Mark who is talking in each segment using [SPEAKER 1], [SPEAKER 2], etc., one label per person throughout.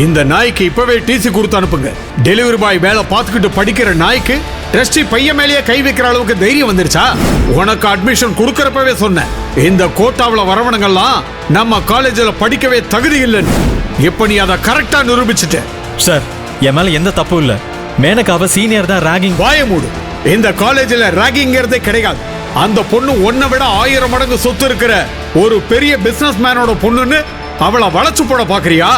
[SPEAKER 1] இந்த நாய்க்கு இப்பவே டிசி கொடுத்து அனுப்புங்க. டெலிவரி பாய் வேலை பார்த்துக்கிட்டு படிக்கிற நாய்க்கு ட்ரஸ்டி பையன் மேலேயே கை வைக்கிற அளவுக்கு தைரியம் வந்துருச்சா? உனக்கு அட்மிஷன் கொடுக்கறப்பவே சொன்னேன். இந்த கோட்டாவுல வரவனுங்கெல்லாம் நம்ம காலேஜில் படிக்கவே தகுதி இல்லைன்னு. இப்ப நீ அதை கரெக்டா நிரூபிச்சுட்ட.
[SPEAKER 2] சார் என் மேல எந்த தப்பும் இல்ல. மேனகாவை சீனியர் தான் ராகிங்
[SPEAKER 1] வாய மூடு. இந்த காலேஜில் ராகிங்கிறதே கிடையாது. அந்த பொண்ணு உன்னை விட ஆயிரம் மடங்கு சொத்து இருக்கிற ஒரு பெரிய பிசினஸ் மேனோட பொண்ணுன்னு அவளை வளைச்சு போட பாக்குறியா?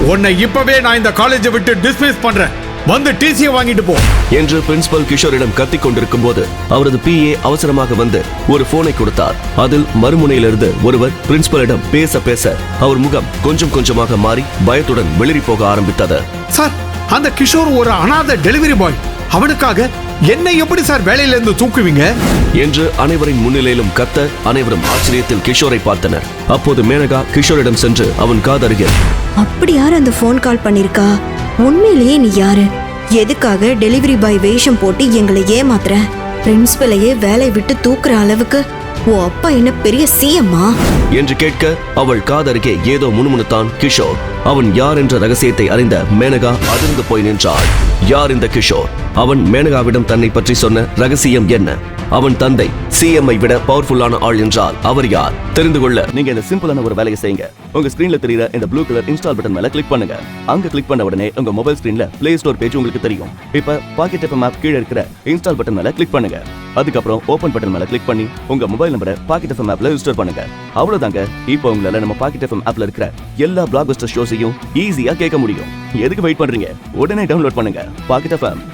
[SPEAKER 1] உன்னை இப்பவே நான் இந்த காலேஜை விட்டு டிஸ்மிஸ் பண்றேன். வந்து டிசியை வாங்கிட்டு போ.
[SPEAKER 3] என்று பிரின்சிபல் கிஷோரிடம் கத்திக் கொண்டிருக்கும் போது அவரது பிஏ அவசரமாக வந்து ஒரு போனை கொடுத்தார். அதில் மறுமுனையிலிருந்து ஒருவர் பிரின்சிபலிடம் பேச பேச அவர் முகம் கொஞ்சம் கொஞ்சமாக மாறி பயத்துடன் வெளிரி போக ஆரம்பித்தது.
[SPEAKER 1] சார் அந்த கிஷோர் ஒரு அனாதை டெலிவரி பாய் அவனுக்காக என்னை எப்படி சார் வேலையில இருந்து தூக்குவீங்க?
[SPEAKER 3] என்று அனைவரின் முன்னிலையிலும் கத்த அனைவரும் ஆச்சரியத்தில் கிஷோரை பார்த்தனர். அப்போது மேனகா கிஷோரிடம் சென்று அவன் காதருகில்
[SPEAKER 4] அப்படி யார் அந்த ஃபோன் கால் பண்ணிருக்கா? உண்மையிலேயே நீ யாரு? எதுக்காக டெலிவரி பாய் வேஷம் போட்டு எங்களை ஏமாத்துற? பிரின்சிபலையே வேலை விட்டு தூக்குற அளவுக்கு உன் அப்பா என்ன பெரிய சிஎம்மா
[SPEAKER 3] என்று கேட்க அவள் காதருகே ஏதோ முணுமுணுத்தான் கிஷோர். அவன் யார் என்ற ரகசியத்தை அறிந்த மேனகா அதிர்ந்து போய் நின்றாள். யார் இந்த கிஷோர்? அவன் மேனகாவிடம் தன்னை பற்றி சொன்ன ரகசியம் என்ன? அவன் தந்தை சிஎம்ஐ விட பவர்ஃபுல்லான ஆள் என்றால் அவர் யார்? தெரிந்து கொள்ள
[SPEAKER 5] நீங்க இந்த சிம்பிளான ஒரு வேலையை செய்யுங்க. உங்க ஸ்கிரீன்ல தெரியுற இந்த ப்ளூ கலர் இன்ஸ்டால் பட்டன் மேல கிளிக் பண்ணுங்க. அங்க கிளிக் பண்ண உடனே உங்க மொபைல் ஸ்கிரீன்ல பிளே ஸ்டோர் பேஜ் உங்களுக்கு தெரியும். இப்ப பாக்கெட் எஃப்எம் ஆப் கீழே இருக்கிற இன்ஸ்டால் பட்டன் மேல கிளிக் பண்ணுங்க. அதுக்கப்புறம் ஓபன் பட்டன் மேல கிளிக் பண்ணி உங்க மொபைல் நம்பரை பாக்கெட் எஃப்எம் ஆப்ல ரிஜிஸ்டர் பண்ணுங்க. அவ்வளவுதாங்க. இப்போ உங்களால நம்ம பாக்கெட் எஃப்எம் ஆப்ல இருக்கிற எல்லா பிளாக் ஷோஸ் ஷோஸையும் ஈஸியா கேட்க முடியும். எதுக்கு வெயிட் பண்றீங்க? உடனே டவுன்லோட் பண்ணுங்க. Packet FM